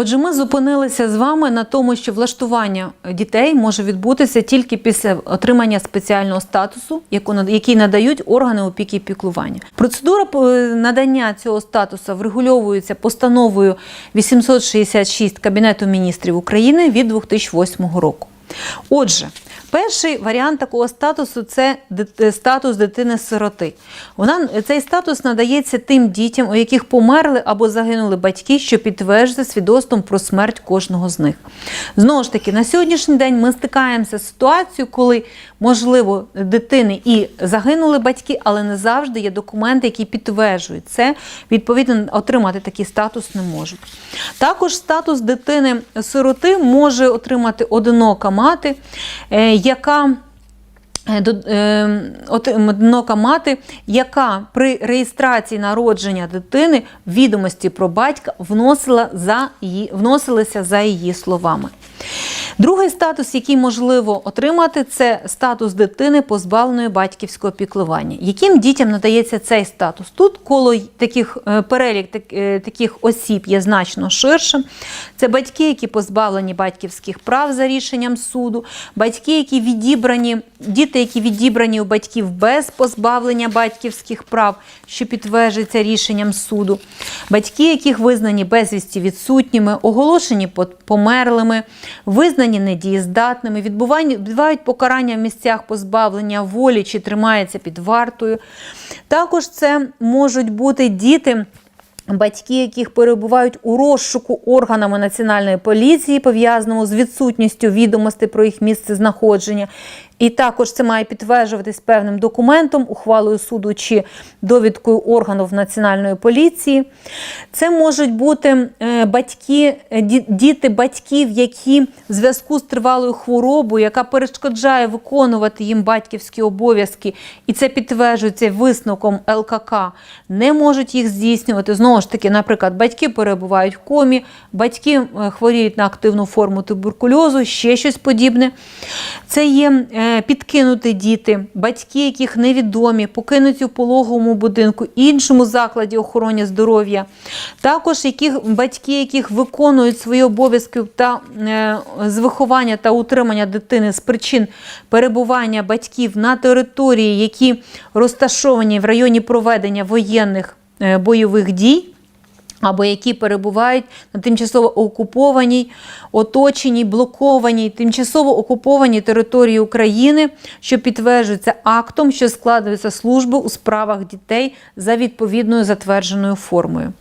Отже, ми зупинилися з вами на тому, що влаштування дітей може відбутися тільки після отримання спеціального статусу, який надають органи опіки і піклування. Процедура е, надання цього статусу врегульовується постановою 866 Кабінету міністрів України від 2008 року. Отже, перший варіант такого статусу це статус дитини-сироти. Цей статус надається тим дітям, у яких померли або загинули батьки, що підтверджує свідоцтвом про смерть кожного з них. Знову ж таки, на сьогоднішній день ми стикаємося з ситуацією, коли можливо дитини і загинули батьки, але не завжди є документи, які підтверджують це. Відповідно, отримати такий статус не можуть. Також статус дитини-сироти може отримати одинока мати, е, яка одинока мати, яка при реєстрації народження дитини відомості про батька вносила за її, вносилися за її словами. Другий статус, який можливо отримати, це статус дитини, позбавленої батьківського піклування. Яким дітям надається цей статус? Тут коло таких е, перелік е, таких осіб є значно ширшим. Це батьки, які позбавлені батьківських прав за рішенням суду, батьки, які відібрані, діти, які відібрані у батьків без позбавлення батьківських прав, що підтверджується рішенням суду, батьки, яких визнані безвісті відсутніми, оголошені померлими, визнані недієздатними, відбувають покарання в місцях позбавлення волі чи тримаються під вартою. Також це можуть бути діти. Батьки, яких перебувають у розшуку органами національної поліції, пов'язаному з відсутністю відомостей про їх місце знаходження, і також це має підтверджуватись певним документом, ухвалою суду чи довідкою органів національної поліції. Це можуть бути е, батьки, е, діти батьків, які в зв'язку з тривалою хворобою, яка перешкоджає виконувати їм батьківські обов'язки, і це підтверджується висновком ЛКК, не можуть їх здійснювати. Знову ж таки, наприклад, батьки перебувають в комі, батьки е, хворіють на активну форму туберкульозу, ще щось подібне. Це є е, підкинуті діти, батьки, яких невідомі, покинуті в пологовому будинку, іншому закладі охорони здоров'я. Також яких, батьки, яких виконують свої обов'язки та е, з виховання та утримання дитини з причин перебування батьків на території, які розташовані в районі проведення воєнних е, бойових дій або які перебувають на тимчасово окупованій, оточеній, блокованій, тимчасово окупованій території України, що підтверджується актом, що складається служби у справах дітей за відповідною затвердженою формою.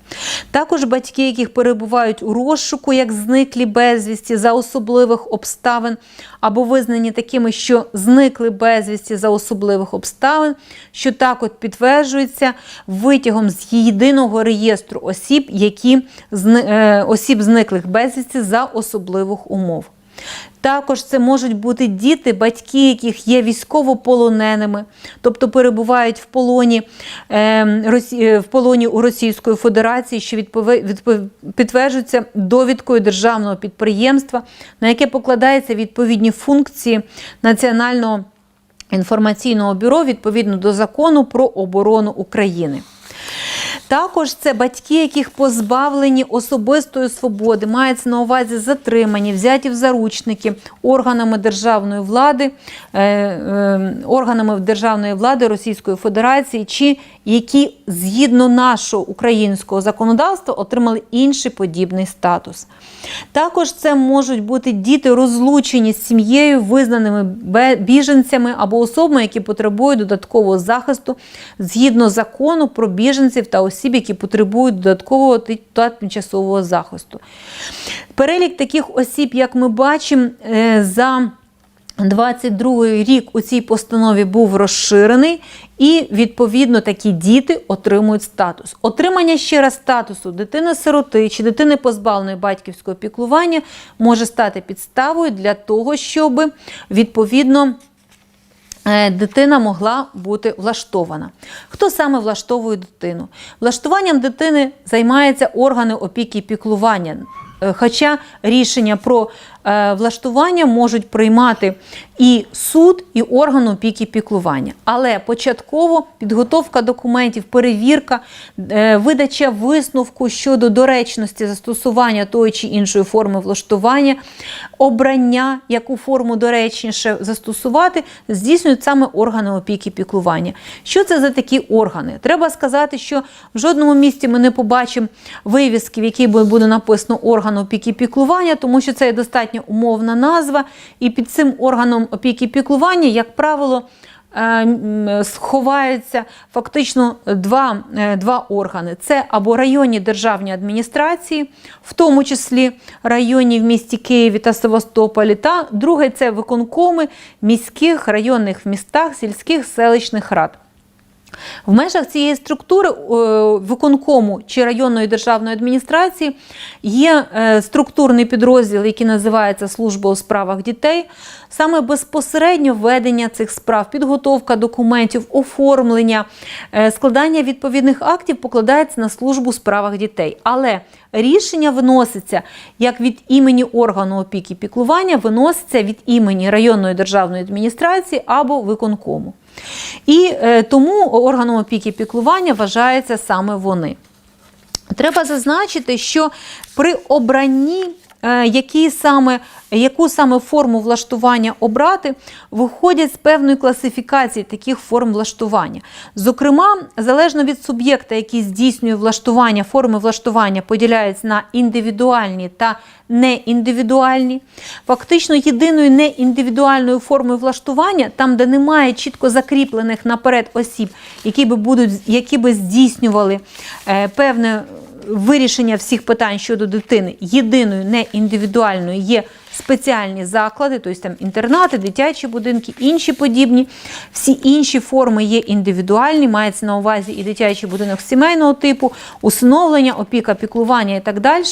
Також батьки, яких перебувають у розшуку, як зниклі безвісті за особливих обставин, або визнані такими, що зникли безвісті за особливих обставин, що так от підтверджується витягом з єдиного реєстру осіб, які зни- е, осіб зниклих безвісті за особливих умов. Також це можуть бути діти, батьки, яких є військовополоненими, тобто перебувають в полоні, е, е, в полоні у Російської Федерації, що підтверджується довідкою державного підприємства, на яке покладаються відповідні функції національного інформаційного бюро відповідно до закону про оборону України. Також це батьки, яких позбавлені особистої свободи, мається на увазі затримані, взяті в заручники органами державної влади, е, е, органами державної влади Російської Федерації, чи які згідно нашого українського законодавства отримали інший подібний статус. Також це можуть бути діти, розлучені з сім'єю, визнаними біженцями або особами, які потребують додаткового захисту згідно закону про біженців та осіб, які потребують додаткового та тимчасового захисту. Перелік таких осіб, як ми бачимо, е, за 22 рік у цій постанові був розширений, і відповідно такі діти отримують статус. Отримання ще раз статусу дитини-сироти чи дитини позбавленої батьківського піклування може стати підставою для того, щоб відповідно. е, Дитина могла бути влаштована. Хто саме влаштовує дитину? Влаштуванням дитини займаються органи опіки і піклування. Е, Хоча рішення про влаштування можуть приймати і суд, і орган опіки піклування. Але початково підготовка документів, перевірка, е, видача висновку щодо доречності застосування тої чи іншої форми влаштування, обрання, яку форму доречніше застосувати, здійснюють саме органи опіки піклування. Що це за такі органи? Треба сказати, що в жодному місці ми не побачимо вивіски, в якій буде написано орган опіки піклування, тому що це є достатньо умовна назва, і під цим органом опіки піклування, як правило, е, сховаються фактично два, е, два органи: це або районні державні адміністрації, в тому числі районні в місті Києві та Севастополі, та друге це виконкоми міських районних містах, сільських селищних рад. В межах цієї структури е, виконкому чи районної державної адміністрації є е, структурний підрозділ, який називається Служба у справах дітей. Саме безпосередньо ведення цих справ, підготовка документів, оформлення, е, складання відповідних актів покладається на службу у справах дітей. Але рішення виноситься як від імені органу опіки піклування, виноситься від імені районної державної адміністрації або виконкому. І е, тому органом опіки піклування вважаються саме вони. Треба зазначити, що при обранні, які саме, яку саме форму влаштування обрати, виходять з певної класифікації таких форм влаштування. Зокрема, залежно від суб'єкта, який здійснює влаштування, форми влаштування поділяються на індивідуальні та неіндивідуальні. Фактично, єдиною неіндивідуальною формою влаштування, там, де немає чітко закріплених наперед осіб, які би будуть, які би здійснювали е, певне вирішення всіх питань щодо дитини, єдиною не індивідуальною є спеціальні заклади, тобто там інтернати, дитячі будинки, інші подібні. Всі інші форми є індивідуальні, мається на увазі і дитячий будинок сімейного типу, усиновлення, опіка, піклування і так далі.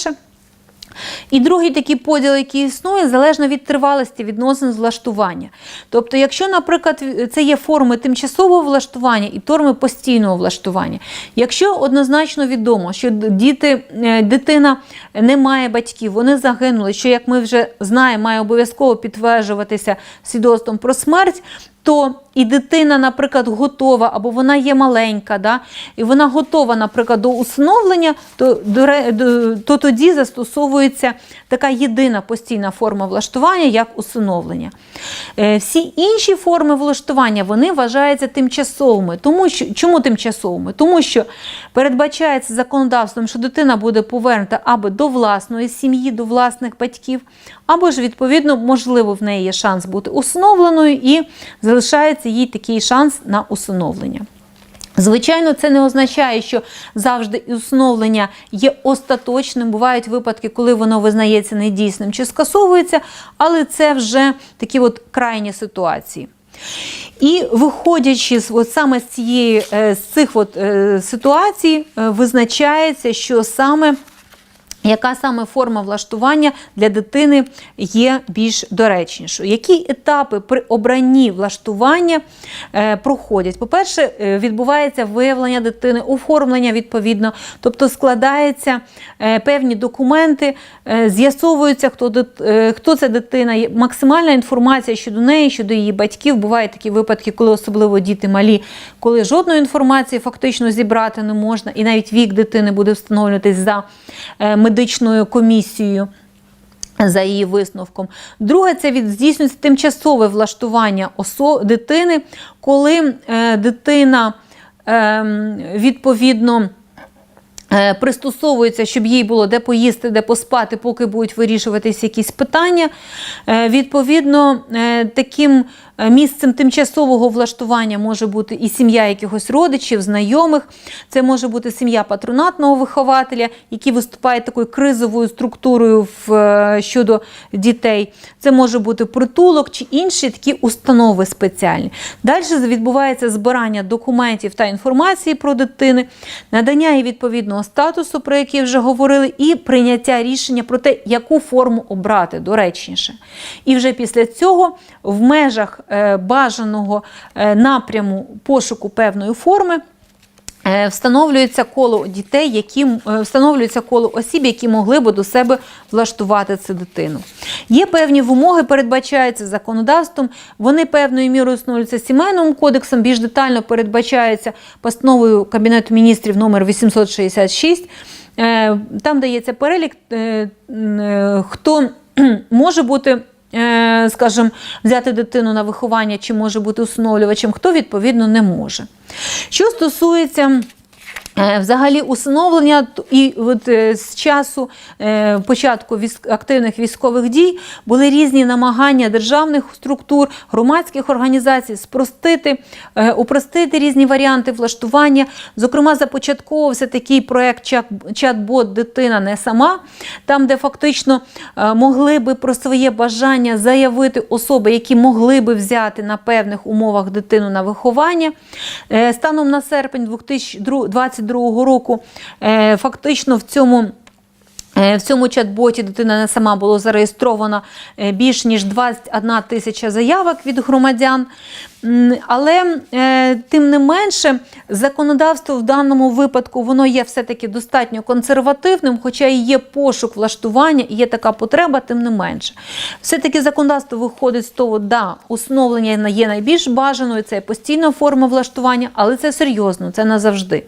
І другий такий поділ, який існує, залежно від тривалості відносин з влаштування. Тобто, якщо, наприклад, це є форми тимчасового влаштування і форми постійного влаштування, якщо однозначно відомо, що діти, е, дитина не має батьків, вони загинули, що, як ми вже знаємо, має обов'язково підтверджуватися свідоцтвом про смерть. То і дитина, наприклад, готова, або вона є маленька, да, і вона готова, наприклад, до усиновлення, то, до, то тоді застосовується така єдина постійна форма влаштування, як усиновлення. Е, Всі інші форми влаштування вони вважаються тимчасовими. Тому що, чому тимчасовими? Тому що передбачається законодавством, що дитина буде повернута або до власної сім'ї, до власних батьків, або ж, відповідно, можливо, в неї є шанс бути усиновленою і залишається їй такий шанс на усиновлення. Звичайно, це не означає, що завжди усновлення є остаточним. Бувають випадки, коли воно визнається недійсним чи скасовується, але це вже такі от крайні ситуації. І виходячи з от саме з цієї е, з цих от, е, ситуацій, е, визначається, що саме яка саме форма влаштування для дитини є більш доречнішою? Які етапи при обранні влаштування е, проходять? По-перше, е, відбувається виявлення дитини, оформлення відповідно, тобто складаються е, певні документи, з'ясовується, хто, хто це дитина, максимальна інформація щодо неї, щодо її батьків. Бувають такі випадки, коли особливо діти малі, коли жодної інформації фактично зібрати не можна, і навіть вік дитини буде встановлюватись за е, медичною комісією. За її висновком. Друге, це від здійснюється тимчасове влаштування осо... дитини, коли е, дитина е, відповідно. е, Пристосовується, щоб їй було де поїсти, де поспати, поки будуть вирішуватися якісь питання. Е, Відповідно, е, таким місцем тимчасового влаштування може бути і сім'я якихось родичів, знайомих. Це може бути сім'я патронатного вихователя, який виступає такою кризовою структурою в, е, щодо дітей. Це може бути притулок чи інші такі установи спеціальні. Далі відбувається збирання документів та інформації про дитини, надання їй відповідного статусу, про який вже говорили, і прийняття рішення про те, яку форму обрати доречніше. І вже після цього в межах е, бажаного е, напряму пошуку певної форми. Е, Встановлюється коло дітей, які е, встановлюється коло осіб, які могли би до себе влаштувати цю дитину. Є певні вимоги, передбачаються законодавством. Вони певною мірою встановлюються сімейним кодексом, більш детально передбачаються постановою Кабінету міністрів номер 866. Е, Там дається перелік, е, е, хто може бути е, скажімо, взяти дитину на виховання, чи може бути усиновлювачем, хто відповідно не може. Що стосується е, Взагалі усиновлення і от е, з часу е, початку активних військових дій були різні намагання державних структур, громадських організацій спростити, е, упростити різні варіанти влаштування. Зокрема, започатковувався такий проект чат- чат-бот Дитина не сама, там, де фактично е, могли би про своє бажання заявити особи, які могли би взяти на певних умовах дитину на виховання. Е, Станом на серпень 2022 року е, фактично в цьому. Е, В цьому чат-боті дитина не сама було зареєстровано е, більш ніж 21 тисяча заявок від громадян. Але е, тим не менше, законодавство в даному випадку воно є все-таки достатньо консервативним, хоча і є пошук влаштування, і є така потреба, тим не менше. Все-таки законодавство виходить з того, да, усиновлення є найбільш бажаною, це постійна форма влаштування, але це серйозно, це назавжди.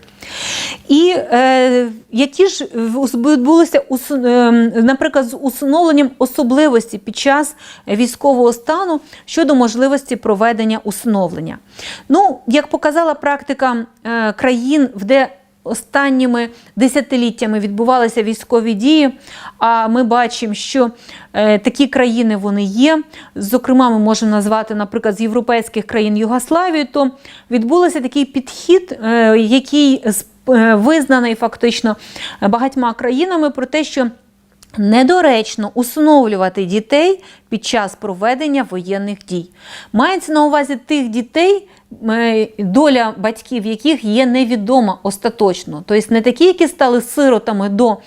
І е, які ж відбулися, е, наприклад, з усиновленням особливості під час військового стану щодо можливості проведення усиновлення. Ну, як показала практика е, країн, де останніми десятиліттями відбувалися військові дії, а ми бачимо, що е, такі країни вони є. Зокрема, ми можемо назвати, наприклад, з європейських країн Югославію, то відбувся такий підхід, е, який визнаний фактично багатьма країнами про те, що Недоречно усиновлювати дітей під час проведення воєнних дій. Мається на увазі тих дітей, доля батьків яких є невідома остаточно. Тобто не такі, які стали сиротами до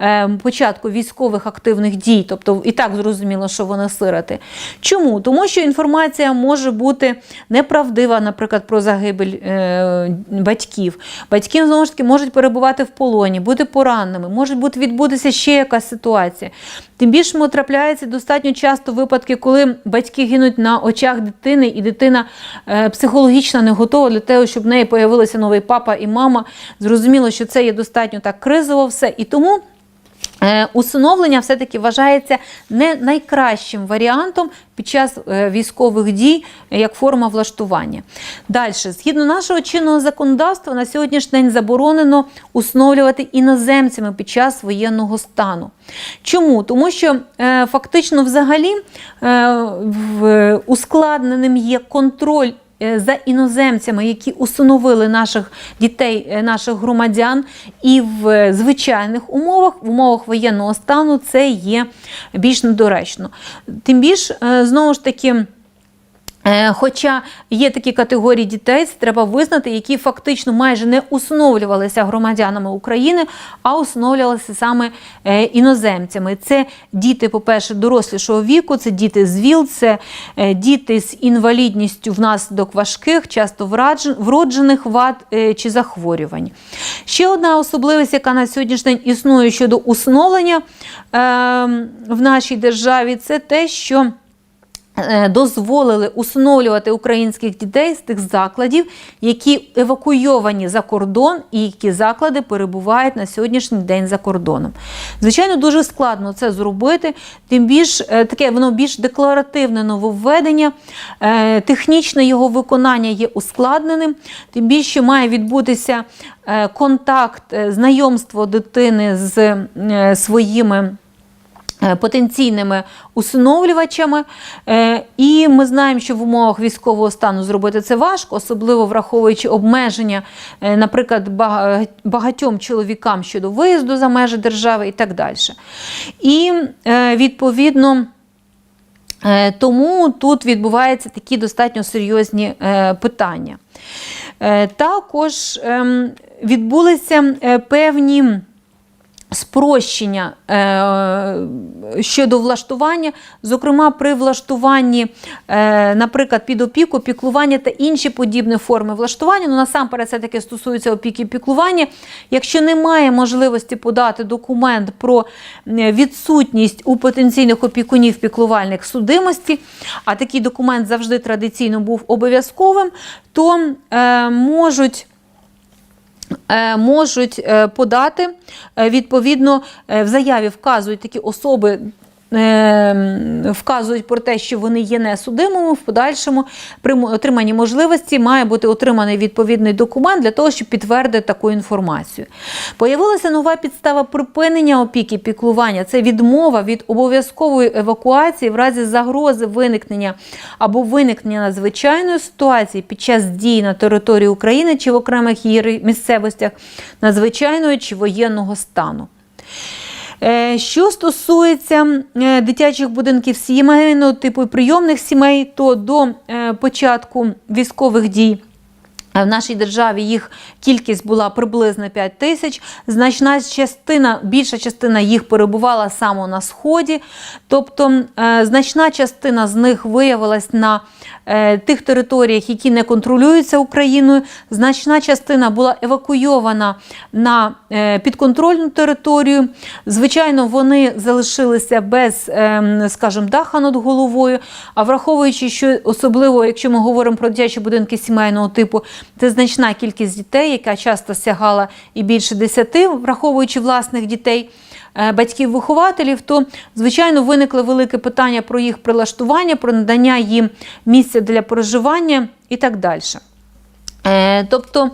е, початку військових активних дій, тобто і так зрозуміло, що вони сироти. Чому? Тому що інформація може бути неправдива, наприклад, про загибель е, батьків. Батьки знову ж таки можуть перебувати в полоні, бути пораненими, може бути відбутися ще якась ситуація. Тим більше мо трапляється достатньо часто випадки, коли батьки гинуть на очах дитини, і дитина е, психологічно не готова для того, щоб в неї появилися новий папа і мама. Зрозуміло, що це є достатньо так кризово все. І тому Е, Усиновлення все-таки вважається не найкращим варіантом під час е, військових дій як форма влаштування. Далі, згідно нашого чинного законодавства, на сьогоднішній день заборонено усиновлювати іноземцями під час воєнного стану. Чому? Тому що е, фактично взагалі ускладненим є контроль за іноземцями, які усиновили наших дітей, е, наших громадян, і в е, звичайних умовах, в умовах воєнного стану, це є більш недоречно. Тим більш, е, знову ж таки. Е, Хоча є такі категорії дітей, це треба визнати, які фактично майже не усиновлювалися громадянами України, а усиновлювалися саме е, іноземцями. Це діти, по-перше, дорослішого віку, це діти з ВІЛ, це е, діти з інвалідністю внаслідок важких, часто вроджених вад чи захворювань. Ще одна особливість, яка на сьогоднішній день існує щодо усиновлення е, в нашій державі, це те, що дозволили усиновлювати українських дітей з тих закладів, які евакуйовані за кордон і які заклади перебувають на сьогоднішній день за кордоном. Звичайно, дуже складно це зробити, тим більш е, таке воно більш декларативне нововведення, е, технічне його виконання є ускладненим, тим більше має відбутися е, контакт, е, знайомство дитини з е, своїми е, потенційними усиновлювачами. Е, І ми знаємо, що в умовах військового стану зробити це важко, особливо враховуючи обмеження, е, наприклад, багатьом чоловікам щодо виїзду за межі держави і так далі. І е, відповідно. Е, Тому тут відбуваються такі достатньо серйозні е, питання. Е, Також ем, відбулися е, певні Спрощення е, щодо влаштування, зокрема при влаштуванні, е, наприклад, під опіку, піклування та інші подібні форми влаштування. Ну, насамперед, це таки стосується опіки і піклування. Якщо немає можливості подати документ про відсутність у потенційних опікунів піклувальних судимості, а такий документ завжди традиційно був обов'язковим, то е, можуть можуть е, подати е, відповідно е, в заяві вказують такі особи. Е, Вказують про те, що вони є несудимими в подальшому при отриманні можливості має бути отриманий відповідний документ для того, щоб підтвердити таку інформацію. Появилася нова підстава припинення опіки піклування. Це відмова від обов'язкової евакуації в разі загрози виникнення або виникнення надзвичайної ситуації під час дій на території України чи в окремих її місцевостях надзвичайного чи воєнного стану. Е, Що стосується е, дитячих будинків сімейного типу прийомних сімей, то до е, початку військових дій. В нашій державі їх кількість була приблизно 5 тисяч. Значна частина, більша частина їх перебувала саме на сході. Тобто е, значна частина з них виявилась на е, тих територіях, які не контролюються Україною. Значна частина була евакуйована на е, підконтрольну територію. Звичайно, вони залишилися без, ем, скажімо, даха над головою. А враховуючи, що особливо, якщо ми говоримо про дитячі будинки сімейного типу, це значна кількість дітей, яка часто сягала і більше 10, враховуючи власних дітей. е, Батьків-вихователів, то звичайно виникло велике питання про їх прилаштування, про надання їм місця для проживання і так далі. Е, Тобто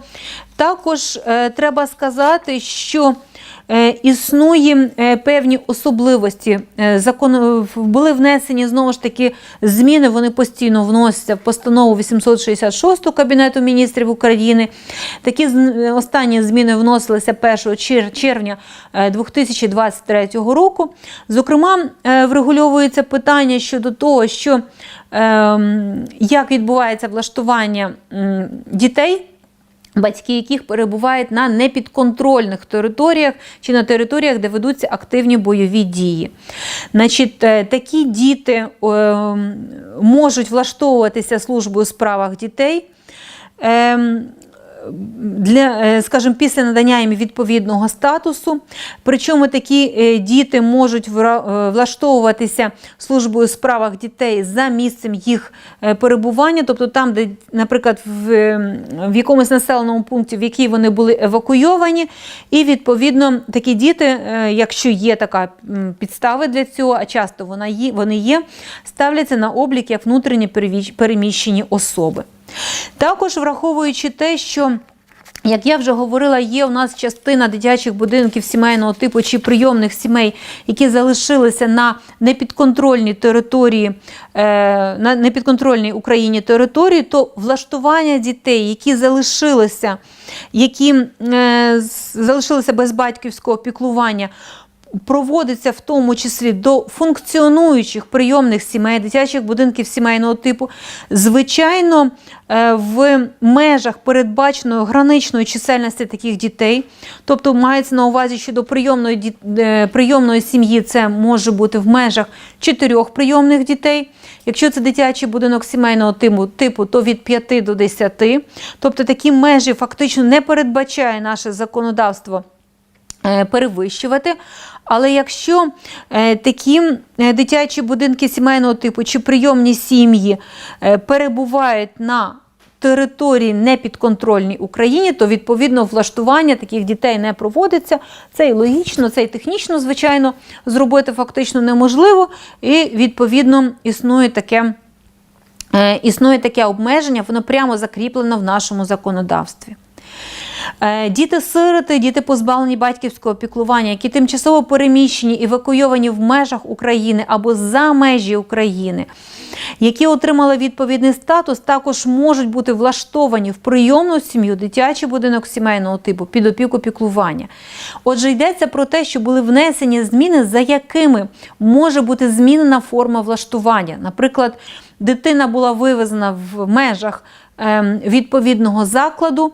також е, треба сказати, що існує е, певні особливості. Е, Закон були внесені знову ж таки зміни. Вони постійно вносяться в постанову 866 Кабінету міністрів України. Такі останні зміни вносилися 1 чер- червня е, 2023 року. Зокрема, е, врегульовується питання щодо того, що ем, як відбувається влаштування дітей. Батьки, яких перебувають на непідконтрольних територіях чи на територіях, де ведуться активні бойові дії. Значить, е, такі діти е, можуть влаштовуватися службою у справах дітей. Для, е, скажімо, після надання їм відповідного статусу. Причому такі е, діти можуть е, влаштовуватися службою у справах дітей за місцем їх перебування, тобто там, де, наприклад, в, в якомусь населеному пункті, в який вони були евакуйовані, і відповідно такі діти, якщо є така підстава для цього, а часто вона є, вони є, ставляться на облік як внутрішньо переміщені особи. Також враховуючи те, що як я вже говорила, є у нас частина дитячих будинків сімейного типу чи прийомних сімей, які залишилися на непідконтрольній території, е, на непідконтрольній Україні території, то влаштування дітей, які залишилися, які е, залишилися без батьківського піклування, проводиться в тому числі до функціонуючих прийомних сімей, дитячих будинків сімейного типу, звичайно, е, в межах передбаченої граничної чисельності таких дітей. Тобто мається на увазі, що до прийомної, е, прийомної сім'ї це може бути в межах чотирьох прийомних дітей. Якщо це дитячий будинок сімейного типу, то від 5 до 10. Тобто такі межі фактично не передбачає наше законодавство перевищувати. Але якщо е, такі е, дитячі будинки сімейного типу чи прийомні сім'ї е, перебувають на території непідконтрольній Україні, то відповідно влаштування таких дітей не проводиться. Це і логічно, це і технічно, звичайно, зробити фактично неможливо. І відповідно існує таке, е, існує таке обмеження, воно прямо закріплено в нашому законодавстві. Е, Діти-сироти, діти позбавлені батьківського піклування, які тимчасово переміщені, евакуйовані в межах України або за межі України, які отримали відповідний статус, також можуть бути влаштовані в прийомну сім'ю, дитячий будинок сімейного типу під опіку піклування. Отже, йдеться про те, що були внесені зміни, за якими може бути змінена форма влаштування. Наприклад, дитина була вивезена в межах ем, відповідного закладу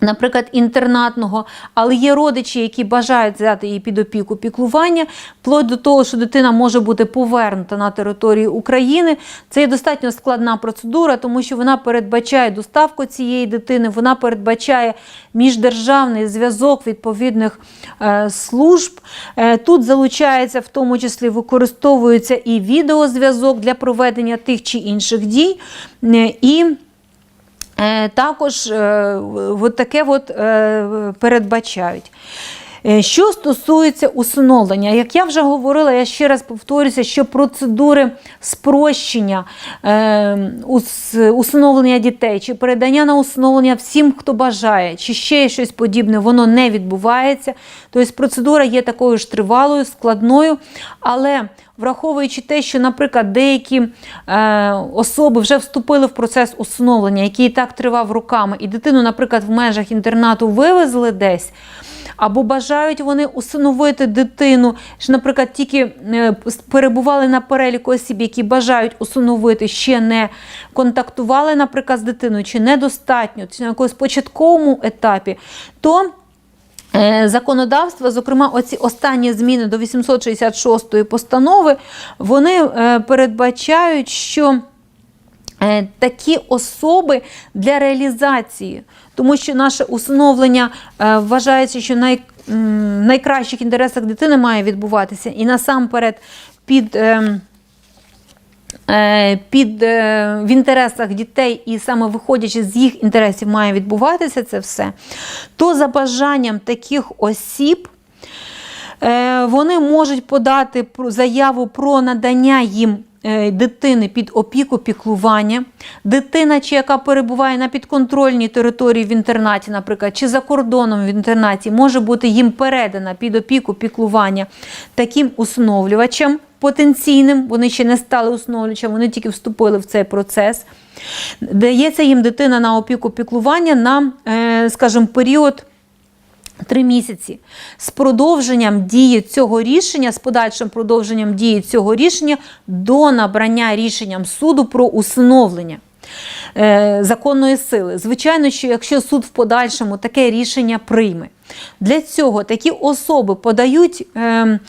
Наприклад, інтернатного, але є родичі, які бажають взяти її під опіку піклування, вплоть до того, що дитина може бути повернута на територію України. Це є достатньо складна процедура, тому що вона передбачає доставку цієї дитини, вона передбачає міждержавний зв'язок відповідних е, служб. Е, тут залучається, в тому числі використовується і відеозв'язок для проведення тих чи інших дій. Е, і також е, от таке от е, передбачають. Е, Що стосується усиновлення, як я вже говорила, я ще раз повторюся, що процедури спрощення е, ус- усиновлення дітей чи передання на усиновлення всім, хто бажає, чи ще щось подібне, воно не відбувається. Тобто процедура є такою ж тривалою, складною, але враховуючи те, що, наприклад, деякі е, особи вже вступили в процес усиновлення, який і так тривав роками, і дитину, наприклад, в межах інтернату вивезли десь. Або бажають вони усиновити дитину, що, наприклад, тільки е, перебували на переліку осіб, які бажають усиновити, ще не контактували, наприклад, з дитиною, чи недостатньо, чи на якомусь початковому етапі, то Е, Законодавство, зокрема, оці останні зміни до 866 постанови, вони е, передбачають, що такі особи для реалізації, тому що наше усиновлення е, вважається, що най, найкращих інтересах дитини має відбуватися, і насамперед під. ем, е, Під е, в інтересах дітей і саме виходячи з їх інтересів має відбуватися це все, то за бажанням таких осіб е, вони можуть подати заяву про надання їм е, дитини під опіку піклування. Дитина, чи яка перебуває на підконтрольній території в інтернаті, наприклад, чи за кордоном в інтернаті, може бути їм передана під опіку піклування таким усиновлювачам потенційним. Вони ще не стали усиновлювачем, вони тільки вступили в цей процес. Дається їм дитина на опіку піклування на, е, скажімо, період. Три місяці з продовженням дії цього рішення, з подальшим продовженням дії цього рішення до набрання рішенням суду про усиновлення е, законної сили. Звичайно, що якщо суд в подальшому таке рішення прийме, для цього такі особи подають, е,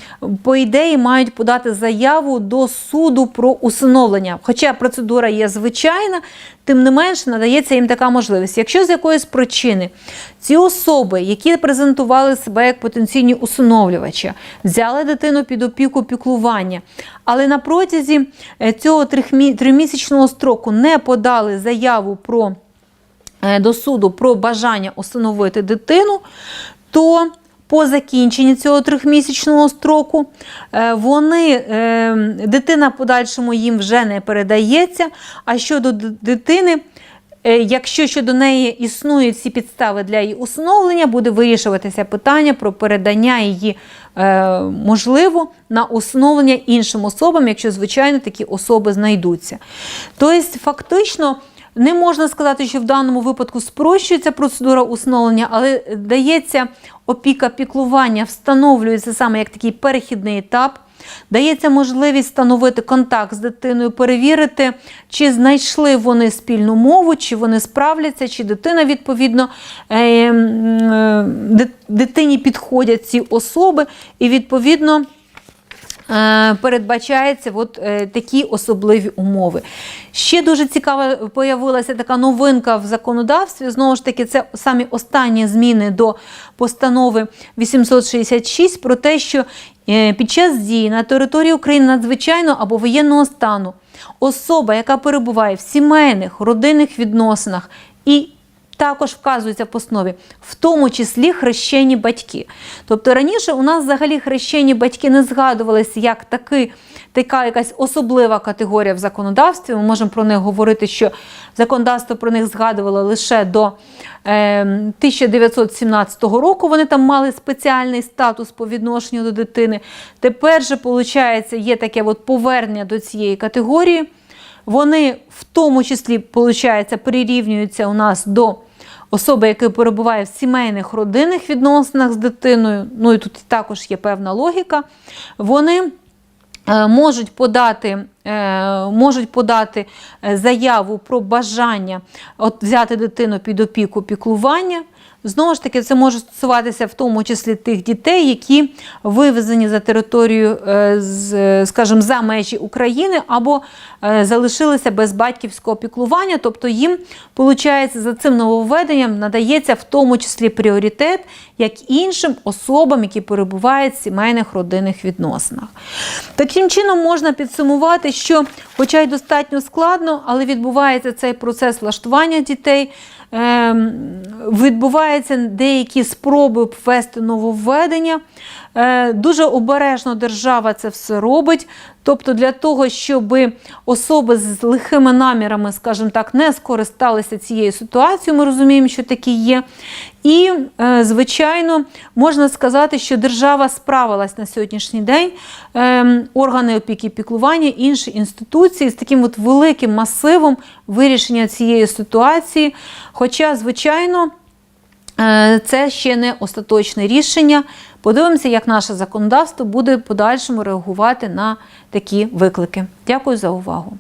по ідеї, мають подати заяву до суду про усиновлення. Хоча процедура є звичайна, тим не менш надається їм така можливість. Якщо з якоїсь причини ці особи, які презентували себе як потенційні усиновлювачі, взяли дитину під опіку піклування, але на протязі е, цього тримісячного строку не подали заяву про до суду про бажання усиновити дитину, то по закінченні цього трьохмісячного строку е, вони, е, дитина подальшому їм вже не передається. А щодо дитини, е, якщо щодо неї існують всі підстави для її усиновлення, буде вирішуватися питання про передання її е, можливо на усиновлення іншим особам, якщо, звичайно, такі особи знайдуться. Тобто, фактично. Не можна сказати, що в даному випадку спрощується процедура усиновлення, але дається опіка піклування, встановлюється саме як такий перехідний етап. Дається можливість встановити контакт з дитиною, перевірити, чи знайшли вони спільну мову, чи вони справляться, чи дитина відповідно е, е, дит- дитині підходять ці особи, і відповідно. Е, Передбачається от е, такі особливі умови. Ще дуже цікава появилася така новинка в законодавстві. Знову ж таки, це самі останні зміни до постанови 866 про те, що е, під час дії на території України надзвичайного або воєнного стану особа, яка перебуває в сімейних родинних відносинах і також вказується в постанові, в тому числі хрещені батьки. Тобто раніше у нас взагалі хрещені батьки не згадувалися як таки, така якась особлива категорія в законодавстві. Ми можемо про них говорити, що законодавство про них згадувало лише до е, 1917 року. Вони там мали спеціальний статус по відношенню до дитини. Тепер же, виходить, є таке от повернення до цієї категорії. Вони в тому числі, виходить, прирівнюються у нас до особи, яка перебуває в сімейних родинних відносинах з дитиною. Ну і тут також є певна логіка. Вони е, можуть подати, е, можуть подати е, заяву про бажання от, взяти дитину під опіку піклування. Знову ж таки, це може стосуватися в тому числі тих дітей, які вивезені за територію, е, скажімо, за межі України або е, залишилися без батьківського піклування. Тобто їм, виходить, за цим нововведенням надається в тому числі пріоритет, як іншим особам, які перебувають в сімейних родинних відносинах. Таким чином можна підсумувати, що, хоча й достатньо складно, але відбувається цей процес влаштування дітей. Ем, Відбуваються деякі спроби ввести нововведення. Е, Дуже обережно держава це все робить. Тобто для того, щоб особи з лихими намірами, скажімо так, не скористалися цією ситуацією, ми розуміємо, що такі є. І, е, звичайно, можна сказати, що держава справилась на сьогоднішній день, ем, органи опіки і піклування, інші інституції з таким от великим масивом вирішення цієї ситуації. Хоча, звичайно, Е, Це ще не остаточне рішення. Подивимося, як наше законодавство буде подальшому реагувати на такі виклики. Дякую за увагу.